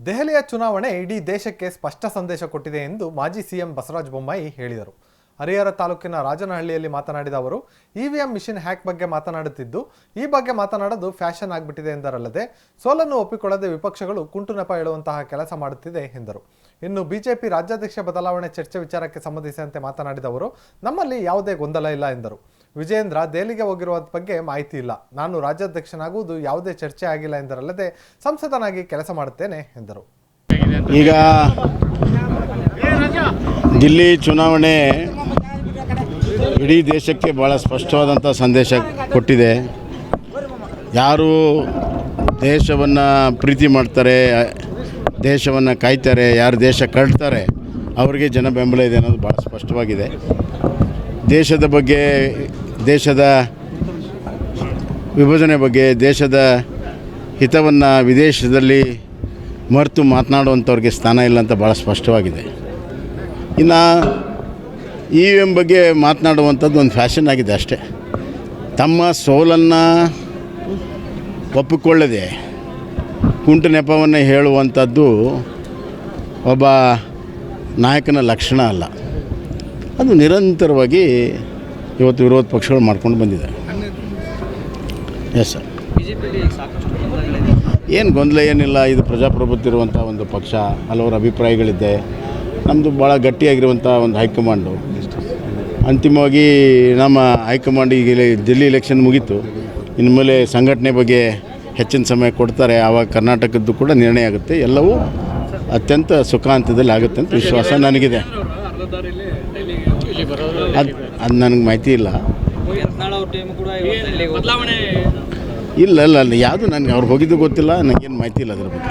ದೆಹಲಿಯ ಚುನಾವಣೆ ಇಡೀ ದೇಶಕ್ಕೆ ಸ್ಪಷ್ಟ ಸಂದೇಶ ಕೊಟ್ಟಿದೆ ಎಂದು ಮಾಜಿ ಸಿಎಂ ಬಸವರಾಜ ಬೊಮ್ಮಾಯಿ ಹೇಳಿದರು. ಹರಿಹರ ತಾಲೂಕಿನ ರಾಜನಹಳ್ಳಿಯಲ್ಲಿ ಮಾತನಾಡಿದ ಅವರು, ಇವಿಎಂ ಮಿಷಿನ್ ಹ್ಯಾಕ್ ಬಗ್ಗೆ ಮಾತನಾಡುತ್ತಿದ್ದು, ಈ ಬಗ್ಗೆ ಮಾತನಾಡೋದು ಫ್ಯಾಷನ್ ಆಗಿಬಿಟ್ಟಿದೆ ಎಂದರಲ್ಲದೆ, ಸೋಲನ್ನು ಒಪ್ಪಿಕೊಳ್ಳದೆ ವಿಪಕ್ಷಗಳು ಕುಂಟು ನೆಪ ಹೇಳುವಂತಹ ಕೆಲಸ ಮಾಡುತ್ತಿದೆ ಎಂದರು. ಇನ್ನು ಬಿಜೆಪಿ ರಾಜ್ಯಾಧ್ಯಕ್ಷ ಬದಲಾವಣೆ ಚರ್ಚೆ ವಿಚಾರಕ್ಕೆ ಸಂಬಂಧಿಸಿದಂತೆ ಮಾತನಾಡಿದ ಅವರು ನಮ್ಮಲ್ಲಿ ಯಾವುದೇ ಗೊಂದಲ ಇಲ್ಲ ಎಂದರು. ವಿಜೇಂದ್ರ ದೆಹಲಿಗೆ ಹೋಗಿರುವ ಬಗ್ಗೆ ಮಾಹಿತಿ ಇಲ್ಲ. ನಾನು ರಾಜ್ಯಾಧ್ಯಕ್ಷನಾಗುವುದು ಯಾವುದೇ ಚರ್ಚೆ ಆಗಿಲ್ಲ ಎಂದರಲ್ಲದೆ ಸಂಸದನಾಗಿ ಕೆಲಸ ಮಾಡುತ್ತೇನೆ ಎಂದರು. ಈಗ ದಿಲ್ಲಿ ಚುನಾವಣೆ ಇಡೀ ದೇಶಕ್ಕೆ ಭಾಳ ಸ್ಪಷ್ಟವಾದಂಥ ಸಂದೇಶ ಕೊಟ್ಟಿದೆ. ಯಾರು ದೇಶವನ್ನು ಪ್ರೀತಿ ಮಾಡ್ತಾರೆ, ದೇಶವನ್ನು ಕಾಯ್ತಾರೆ, ಯಾರು ದೇಶ ಕಳ್ತಾರೆ ಅವರಿಗೆ ಜನ ಬೆಂಬಲ ಇದೆ ಅನ್ನೋದು ಭಾಳ ಸ್ಪಷ್ಟವಾಗಿದೆ. ದೇಶದ ಬಗ್ಗೆ ದೇಶದ ವಿಭಜನೆ ಬಗ್ಗೆ, ದೇಶದ ಹಿತವನ್ನು ವಿದೇಶದಲ್ಲಿ ಮರೆತು ಮಾತನಾಡುವಂಥವ್ರಿಗೆ ಸ್ಥಾನ ಇಲ್ಲ ಅಂತ ಭಾಳ ಸ್ಪಷ್ಟವಾಗಿದೆ. ಇನ್ನು ಇ ವಿ ಎಂ ಬಗ್ಗೆ ಮಾತನಾಡುವಂಥದ್ದು ಒಂದು ಫ್ಯಾಷನ್ ಆಗಿದೆ ಅಷ್ಟೇ. ತಮ್ಮ ಸೋಲನ್ನು ಒಪ್ಪಿಕೊಳ್ಳದೆ ಕುಂಟು ನೆಪವನ್ನು ಹೇಳುವಂಥದ್ದು ಒಬ್ಬ ನಾಯಕನ ಲಕ್ಷಣ ಅಲ್ಲ. ಅದು ನಿರಂತರವಾಗಿ ಇವತ್ತು ವಿರೋಧ ಪಕ್ಷಗಳು ಮಾಡ್ಕೊಂಡು ಬಂದಿದೆ ಎಸ್ ಸರ್ ಏನು ಗೊಂದಲ ಏನಿಲ್ಲ ಇದು ಪ್ರಜಾಪ್ರಭುತ್ವ ಇರುವಂಥ ಒಂದು ಪಕ್ಷ ಹಲವಾರು ಅಭಿಪ್ರಾಯಗಳಿದೆ. ನಮ್ಮದು ಭಾಳ ಗಟ್ಟಿಯಾಗಿರುವಂಥ ಒಂದು ಹೈಕಮಾಂಡು. ಅಂತಿಮವಾಗಿ ನಮ್ಮ ಹೈಕಮಾಂಡ್ ಈಗ ದಿಲ್ಲಿ ಎಲೆಕ್ಷನ್ ಮುಗೀತು. ಇನ್ನು ಮೇಲೆ ಸಂಘಟನೆ ಬಗ್ಗೆ ಹೆಚ್ಚಿನ ಸಮಯ ಕೊಡ್ತಾರೆ. ಆವಾಗ ಕರ್ನಾಟಕದ್ದು ಕೂಡ ನಿರ್ಣಯ ಆಗುತ್ತೆ. ಎಲ್ಲವೂ ಅತ್ಯಂತ ಸುಖಾಂತದಲ್ಲಿ ಆಗುತ್ತೆ ಅಂತ ವಿಶ್ವಾಸ ನನಗಿದೆ. ಅದು ಅದು ನನಗೆ ಮಾಹಿತಿ ಇಲ್ಲ. ಇಲ್ಲ ಇಲ್ಲ ಅಲ್ಲಿ ಯಾವುದು ನನಗೆ ಅವ್ರು ಹೋಗಿದ್ದು ಗೊತ್ತಿಲ್ಲ ನನಗೇನು ಮಾಹಿತಿ ಇಲ್ಲ ಅದ್ರ ಬಗ್ಗೆ.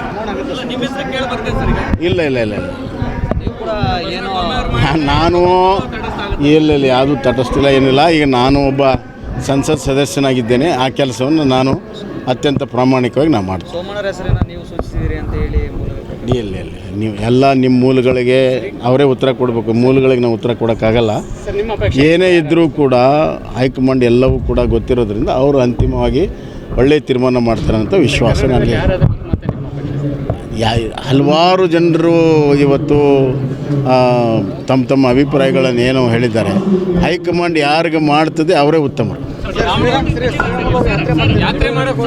ನಿಮ್ಮ ಹೆಸರು ಕೇಳಿ ಬರ್ತೇನೆ ಸರ್ ಇಲ್ಲ ಇಲ್ಲ ಇಲ್ಲ ಇಲ್ಲ. ನೀವು ಕೂಡ ಏನೋ ನಾನು ಇಲ್ಲ ಇಲ್ಲ. ಯಾವುದು ತಟಸ್ಥಿಲ್ಲ ಏನಿಲ್ಲ. ಈಗ ನಾನು ಒಬ್ಬ ಸಂಸತ್ ಸದಸ್ಯನಾಗಿದ್ದೇನೆ. ಆ ಕೆಲಸವನ್ನು ನಾನು ಅತ್ಯಂತ ಪ್ರಾಮಾಣಿಕವಾಗಿ ನಾನು ಮಾಡ್ತೀನಿ. ಸೋಮಣ್ಣರ ಹೆಸರನ್ನ ನೀವು ಸೂಚಿಸಿದಿರಿ ಅಂತ ಹೇಳಿ ಮೂಲಗಳು ಇಲ್ಲ ಇಲ್ಲ ನೀವು ಎಲ್ಲ ನಿಮ್ಮ ಮೂಲಗಳಿಗೆ ಅವರೇ ಉತ್ತರ ಕೊಡಬೇಕು. ಮೂಲಗಳಿಗೆ ನಾವು ಉತ್ತರ ಕೊಡೋಕ್ಕಾಗಲ್ಲ. ಏನೇ? ಇದ್ದರೂ ಕೂಡ ಹೈಕಮಾಂಡ್ ಎಲ್ಲವೂ ಕೂಡ ಗೊತ್ತಿರೋದ್ರಿಂದ ಅವರು ಅಂತಿಮವಾಗಿ ಒಳ್ಳೆಯ ತೀರ್ಮಾನ ಮಾಡ್ತಾರೆ ಅಂತ ವಿಶ್ವಾಸ ನನಗೆ. ಯಾ ಹಲವಾರು ಜನರು ಇವತ್ತು ತಮ್ಮ ತಮ್ಮ ಅಭಿಪ್ರಾಯಗಳನ್ನು ಏನೋ ಹೇಳಿದ್ದಾರೆ. ಹೈಕಮಾಂಡ್ ಯಾರಿಗೆ ಮಾಡ್ತದೆ ಅವರೇ ಉತ್ತಮರು ಯಾತ್ರೆ ಮಾಡಕ್ಕೆ